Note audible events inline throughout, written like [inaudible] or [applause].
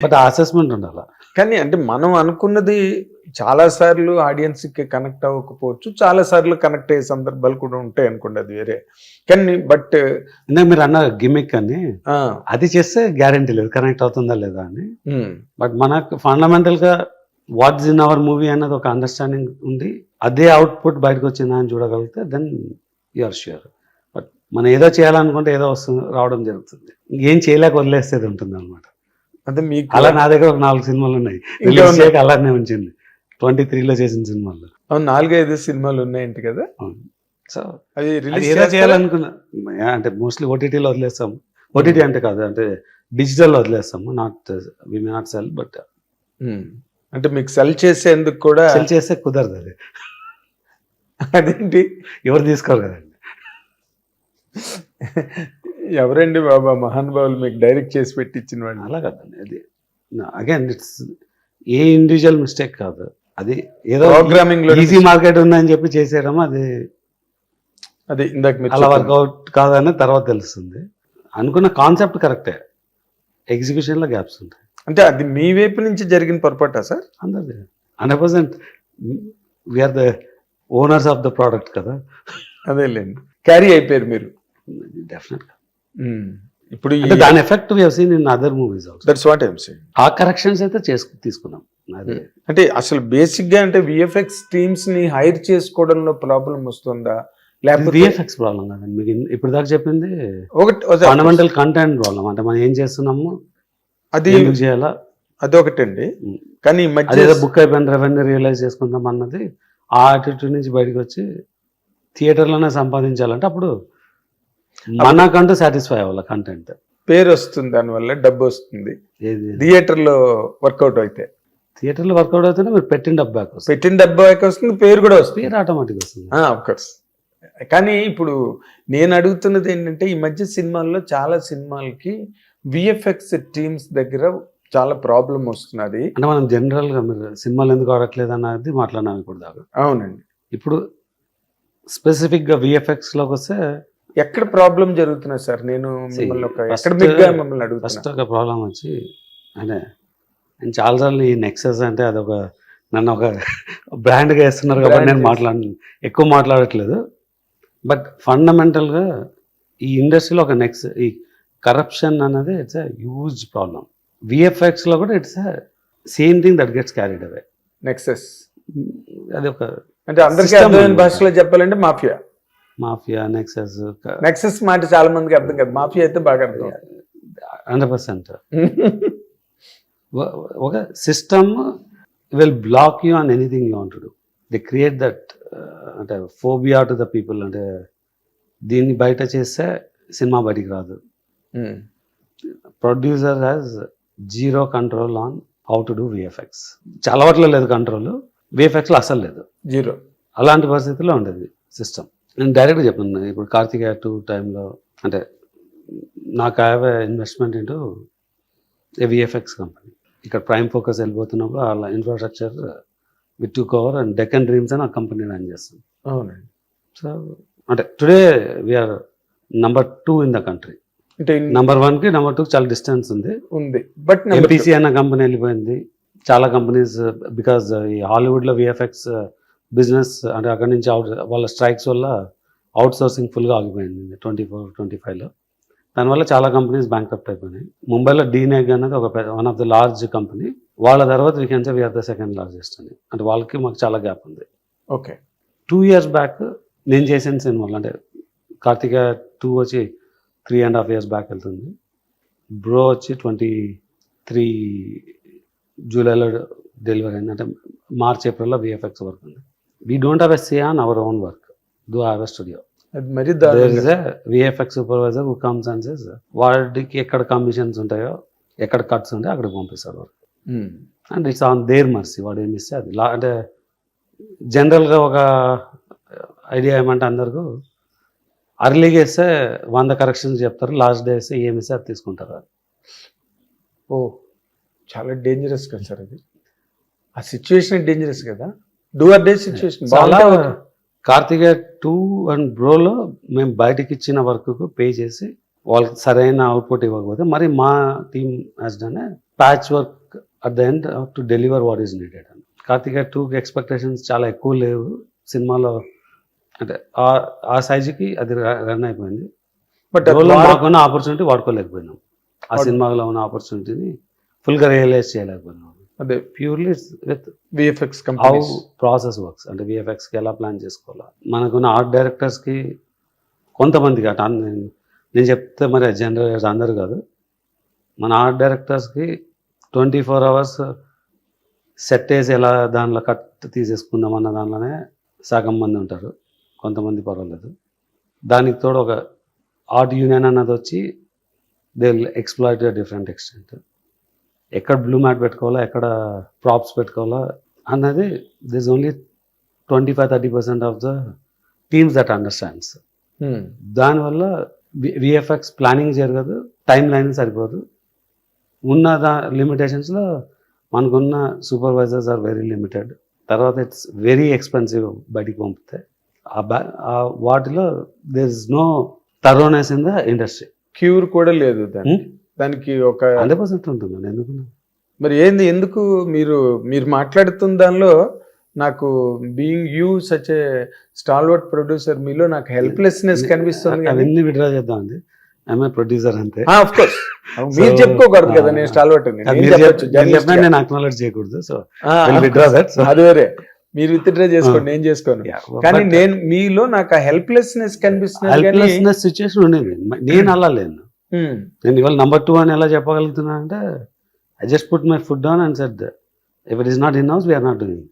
But ఆ assessment ఉండాలి. కానీ అంటే మనం అనుకున్నది చాలా సార్లు ఆడియన్స్కి కనెక్ట్ అవ్వకపోవచ్చు చాలా సార్లు కనెక్ట్ అయ్యే సందర్భాలు కూడా ఉంటాయి అనుకోండి అది వేరే. కానీ బట్ ఇందాక మీరు అన్న గిమిక్ అని. అది చేస్తే గ్యారంటీ లేదు కనెక్ట్ అవుతుందా లేదా అని. బట్ మనకు ఫండమెంటల్గా వాట్స్ ఇన్ అవర్ మూవీ అన్నది ఒక అండర్స్టాండింగ్ ఉంది. అదే అవుట్పుట్ బయటకు వచ్చిందా అని చూడగలిగితే దెన్ యూఆర్ ష్యూర్ బట్ మనం ఏదో చేయాలనుకుంటే ఏదో వస్తుంది రావడం జరుగుతుంది. ఇంకేం చేయలేక వదిలేసేది ఉంటుంది అనమాట అంటే మీకు అలా నా దగ్గర ఒక నాలుగు సినిమాలు ఉన్నాయి. రిలీజ్. చేయక అలానే ఉంచింది. ట్వంటీ త్రీలో చేసిన సినిమాలు. నాలుగైదు సినిమాలు ఉన్నాయంట కదా? సో అది రిలీజ్ ఏదో చేయాలనుకున్నా. అంటే మోస్ట్లీ ఓటీటీలో వదిలేస్తాం ఓటీటీ అంటే కాదు అంటే digital వదిలేస్తాము. Not we may not sell but అంటే మీకు సెల్ చేసేందుకు కూడా సెల్ చేస్తే కుదరదు అది. అదేంటి? ఎవరు తీసుకోరు కదండి. [laughs] ఎవరండి బాబా? మహానుభావులు మీకు డైరెక్ట్ చేసి పెట్టించిన వాళ్ళు. అలా కదండి. అది again it's a individual mistake కాదు. అది ఏదో ప్రోగ్రామింగ్లో ఈజీ మార్కెట్ ఉందని చెప్పి చేసేయడం అది అది ఇందాక మీరు అలా వర్కౌట్ కాదని తర్వాత తెలుస్తుంది. అనుకున్న కాన్సెప్ట్ కరెక్టే ఎగ్జిక్యూషన్లో గ్యాప్స్ ఉంటాయి. అంటే అది మీ వైపు నుంచి జరిగిన పొరపాటా సార్? అందరిది. Hundred percent we're the owners of the product కదా. అదేలేండి. క్యారీ అయిపోయారు మీరు. Definite um. ఇప్పుడు అంటే దాని effect we seen in other movies that's what I'm saying ఆ కరెక్షన్స్ అయితే చేసుకు తీసుకున్నాం. అదే అంటే అసలు బేసిక్గా అంటే విఎఫ్ఎక్స్ టీమ్స్ని హైర్ చేసుకోవడంలో ప్రాబ్లం వస్తుందా? లేకపోతే విఎఫ్ఎక్స్ ప్రాబ్లం కాదండి మీకు ఇప్పుడు దాకా చెప్పింది ఒకటి ఫండమెంటల్ కంటెంట్ ప్రాబ్లం అంటే మనం ఏం చేస్తున్నాము? అది చేయాలా? అదొకటండి ఉమ్. కానీ మధ్య బుక్ అయిపోయిన రెవెన్యూ రియలైజ్ చేసుకుందాం అన్నది ఆ యాటిట్యూడ్ నుంచి బయటకు వచ్చి థియేటర్లోనే సంపాదించాలంటే అప్పుడు మనకంటూ సాటిస్ఫై అవ్వాలి కంటెంట్ పేరు వస్తుంది దానివల్ల డబ్బు వస్తుంది ఏది? థియేటర్లో వర్కౌట్ అయితే. థియేటర్లో వర్కౌట్ అవుతేనే మీరు పెట్టిన డబ్బు బ్యాక్ వస్తుంది. పెట్టిన డబ్బు అయితే వస్తుంది పేరు కూడా వస్తుంది. పేరు ఆటోమేటిక్ వస్తుంది. కోర్స్ కానీ ఇప్పుడు నేను అడుగుతున్నది ఏంటంటే ఈ మధ్య సినిమాల్లో చాలా సినిమాలకి విఎఫ్ఎక్స్ టీమ్స్ దగ్గర చాలా ప్రాబ్లం వస్తున్నది. అంటే మనం జనరల్గా మీరు సినిమాలు ఎందుకు ఆడట్లేదు అన్నది మాట్లాడినాం ఇప్పుడు దాకా అవునండి. ఇప్పుడు స్పెసిఫిక్గా విఎఫ్ఎక్స్లోకి వస్తే ఎక్కడ ప్రాబ్లం జరుగుతున్నా సార్? నేను మిమ్మల్ని ఒక ఫస్ట్ ఒక ప్రాబ్లం వచ్చి అంటే నేను చాలాసార్లు ఈ నెక్సెస్ అంటే అదొక నన్ను ఒక బ్రాండ్గా వేస్తున్నారు కాబట్టి నేను మాట్లాడ ఎక్కువ మాట్లాడట్లేదు. బట్ ఫండమెంటల్గా ఈ ఇండస్ట్రీలో ఒక నెక్స్ ఈ కరప్షన్ అనేది ఇట్స్ అ హ్యూజ్ ప్రాబ్లం విఎఫ్ఎక్స్లో కూడా it's a same thing that gets carried away nexus అది ఒక అంటే అందరికీ. భాషలో చెప్పాలంటే మాఫియా. మాఫియా నెక్సెస్ నెక్సెస్ మాట చాలా మందికి అర్థం కాదు. మాఫియా అయితే బాగా అర్థం హండ్రెడ్ పర్సెంట్. [laughs] ఒక system will block you on anything you want do the create that అంటే ఫోబియా టు ద పీపుల్ అంటే దీన్ని బయట చేస్తే సినిమా బయటికి రాదు. Producer has zero control on how to do VFX చాలా వాటిలో లేదు కంట్రోల్ విఎఫ్ఎక్స్లో అసలు లేదు. జీరో అలాంటి పరిస్థితుల్లో ఉండేది సిస్టమ్. నేను డైరెక్ట్గా చెప్పాను ఇప్పుడు కార్తికేయ టూ టైంలో అంటే నాకు have investment into VFX company ఇక్కడ ప్రైమ్ ఫోకస్ వెళ్ళిపోతున్నప్పుడు వాళ్ళ infrastructure with to cover and Deccan Dreams అని ఆ కంపెనీ రన్ చేస్తాం. అవునండి. సో అంటే today we are number two in the country అంటే నంబర్ వన్కి నెంబర్ టూకి చాలా డిస్టెన్స్ ఉంది. ఉంది. బట్ ఎంపీసీ అన్న కంపెనీ వెళ్ళిపోయింది. చాలా కంపెనీస్ బికాజ్ ఈ హాలీవుడ్లో విఎఫ్ఎక్స్ బిజినెస్ అంటే అక్కడి నుంచి అవుట్ వాళ్ళ స్ట్రైక్స్ వల్ల అవుట్ సోర్సింగ్ ఫుల్గా ఆగిపోయింది ట్వంటీ ఫోర్ ట్వంటీ ఫైవ్లో. దానివల్ల చాలా కంపెనీస్ బ్యాంక్రప్ట్ అయిపోయినాయి. ముంబైలో డీనేగ్ అనేది ఒక one of the large company. వాళ్ళ తర్వాత we can say we are the second largest అని. అంటే వాళ్ళకి మాకు చాలా గ్యాప్ ఉంది. ఓకే. టూ ఇయర్స్ బ్యాక్ నేను చేసిన సినిమాలు అంటే కార్తిక టూ వచ్చి three and half years back వెళ్తుంది. బ్రో వచ్చి ట్వంటీ త్రీ జూలైలో డెలివరీ అయింది. అంటే మార్చ్ ఏప్రిల్లో విఎఫ్ఎక్స్ వర్క్ ఉంది. We don't have a say on our own work do have a studio అది మరీ there is VFX supervisor who comes and says వాడికి ఎక్కడ కమిషన్స్ ఉంటాయో ఎక్కడ కట్స్ ఉంటాయో అక్కడికి పంపిస్తాడు work. And it's on their mercy వాడు ఏమి ఇస్తే అది. అంటే జనరల్గా ఒక ఐడియా ఏమంటే అందరికీ అర్లీగా వేస్తే వంద కరెక్షన్స్ చెప్తారు. లాస్ట్ డే వేస్తే ఏమి ఇస్తే అది తీసుకుంటారు ఓ చాలా డేంజరస్ కదా సార్ అది. ఆ సిచ్యువేషన్ డేంజరస్ కదా. డూ ఆర్ డే సిచ్యువేషన్ చాలా కార్తికేయ టూ అండ్ బ్రోలో మేము బయటకి ఇచ్చిన వర్క్కు పే చేసి వాళ్ళకి సరైన అవుట్పుట్ ఇవ్వకపోతే మరి మా team has done patch work at the end to deliver what is needed అని కార్తిక టూ ఎక్స్పెక్టేషన్స్ చాలా ఎక్కువ లేవు. సినిమాలో అంటే ఆ- సైజుకి అది రన్ అయిపోయింది. బట్ మాకున్న ఆపర్చునిటీ వాడుకోలేకపోయినాం. ఆ సినిమాలో ఉన్న ఆపర్చునిటీని ఫుల్గా రియలైజ్ చేయలేకపోయినాం. అదే purely with VFX how process works అంటే విఎఫ్ఎక్స్కి ఎలా ప్లాన్ చేసుకోవాలా? మనకున్న ఆర్ట్ డైరెక్టర్స్కి కొంతమందికి అట నేను చెప్తే మరి జనరల్ అందరు కాదు. మన ఆర్ట్ డైరెక్టర్స్కి ట్వంటీ ఫోర్ అవర్స్ సెట్ వేసి ఎలా దానిలో కట్ తీసేసుకుందాం అన్న దానిలోనే సగం మంది ఉంటారు. కొంతమంది పర్వాలేదు. దానికి తోడు ఒక ఆర్ట్ యూనియన్ అన్నది వచ్చి దే ఎక్స్ప్లాయిట్ డిఫరెంట్ ఎక్స్టెంట్ ఎక్కడ బ్లూ మ్యాట్ పెట్టుకోవాలా ఎక్కడ ప్రాప్స్ పెట్టుకోవాలా అన్నది this only twenty five thirty percent of the teams that understands. దానివల్ల విఎఫ్ఎక్స్ ప్లానింగ్ జరగదు టైం లైన్ సరిపోదు. ఉన్న దా లిమిటేషన్స్లో మనకున్న సూపర్వైజర్స్ ఆర్ వెరీ లిమిటెడ్ తర్వాత ఇట్స్ వెరీ ఎక్స్పెన్సివ్ బయటికి పంపితే. ఆ వాటిలో there is no thoroughness in the industry cure కూడా లేదు దానికి. Hmm? దానికి ఒక హండ్రెడ్ పర్సెంట్ ఉంటుందండి ఎందుకు మరి ఏంది ఎందుకు మీరు మీరు మాట్లాడుతున్న దానిలో నాకు being you such a stalwart producer మీలో నాకు హెల్ప్లెస్నెస్ కనిపిస్తుంది కానీ అవన్నీ విడ్రా చేద్దామండి. ఐఎమ్ ప్రొడ్యూసర్ అంతే? ఆఫ్ కోర్స్ మీరు చెప్పుకోకూడదు కదా నేను అది నేను అక్నాలెడ్జ్ చేయకూడదు సో that, so- అది వేరే. మీరు విత్డ్రా చేసుకోండి నేను చేసుకోను. కానీ నేను మీలో నాకు ఆ హెల్ప్లెస్నెస్ కనిపిస్తుంది కానీ హెల్ప్లెస్నెస్ సిచ్యుయేషన్ ఉండేది. నేను అలా లేను. Hmm. నేను ఇవాళ నంబర్ టూ అని ఎలా చెప్పగలుగుతున్నా అంటే I just put my foot down and said if it is not in house we're not doing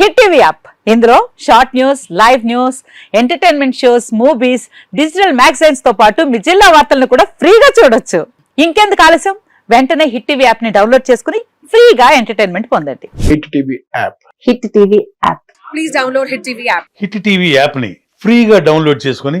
hit TV app ఇందులో short news live news entertainment shows movies digital మ్యాగజైన్స్తో పాటు మీ జిల్లా వార్తలను కూడా ఫ్రీగా చూడొచ్చు. ఇంకెందుకు ఆలస్యం? వెంటనే హిట్ టీవీ యాప్ని డౌన్లోడ్ చేసుకుని ఫ్రీగా ఎంటర్టైన్మెంట్ పొందండి. Hit TV app hit TV app please download Hit TV app. Hit TV యాప్ని ఫ్రీగా డౌన్లోడ్ చేసుకొని